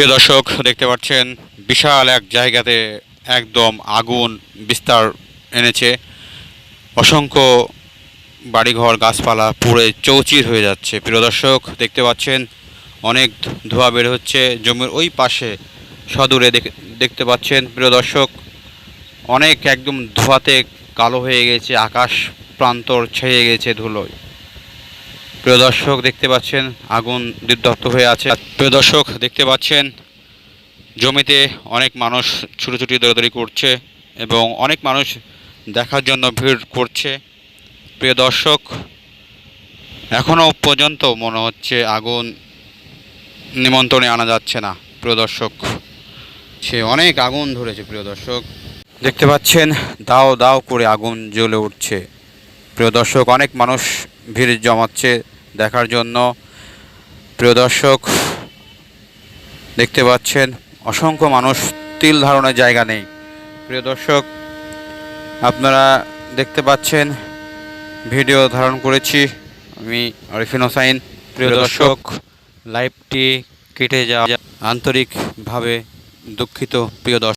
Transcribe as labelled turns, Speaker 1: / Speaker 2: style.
Speaker 1: প্রিয় দর্শক, দেখতে পাচ্ছেন বিশাল এক জায়গাতে একদম আগুন বিস্তার এনেছে। অসংখ্য বাড়িঘর, গাছপালা পুড়ে চৌচির হয়ে যাচ্ছে। প্রিয় দর্শক, দেখতে পাচ্ছেন অনেক ধোঁয়া বের হচ্ছে। জমির ওই পাশে সদূরে দেখ- দেখতে পাচ্ছেন প্রিয় দর্শক, অনেক একদম ধোঁয়াতে কালো হয়ে গেছে, আকাশ প্রান্তর ছেয়ে গেছে ধুলোয়। প্রিয় দর্শক, দেখতে পাচ্ছেন আগুন দীপ্ত হয়ে আছে। প্রিয় দর্শক, দেখতে পাচ্ছেন জমিতে অনেক মানুষ ছুটোছুটি, দৌড়াদৌড়ি করছে এবং অনেক মানুষ দেখার জন্য ভিড় করছে। প্রিয় দর্শক এখনও পর্যন্ত মনে হচ্ছে আগুন নিমন্ত্রণে আনা যাচ্ছে না। প্রিয় দর্শক, সে অনেক আগুন ধরেছে, প্রিয় দর্শক। দেখতে পাচ্ছেন, দাও দাও করে আগুন জ্বলে উঠছে। প্রিয় দর্শক, অনেক মানুষ ভিড় জমাচ্ছে দেখার জন্য। প্রিয় দর্শক দেখতে পাচ্ছেন অসংখ্য মানুষ তিল ধারণের জায়গা নেই। প্রিয় দর্শক আপনারা দেখতে পাচ্ছেন ভিডিও ধারণ করেছি আমি আরিফিন হোসাইন। প্রিয় দর্শক লাইভটি কেটে যাওয়া আন্তরিকভাবে দুঃখিত প্রিয় দর্শক।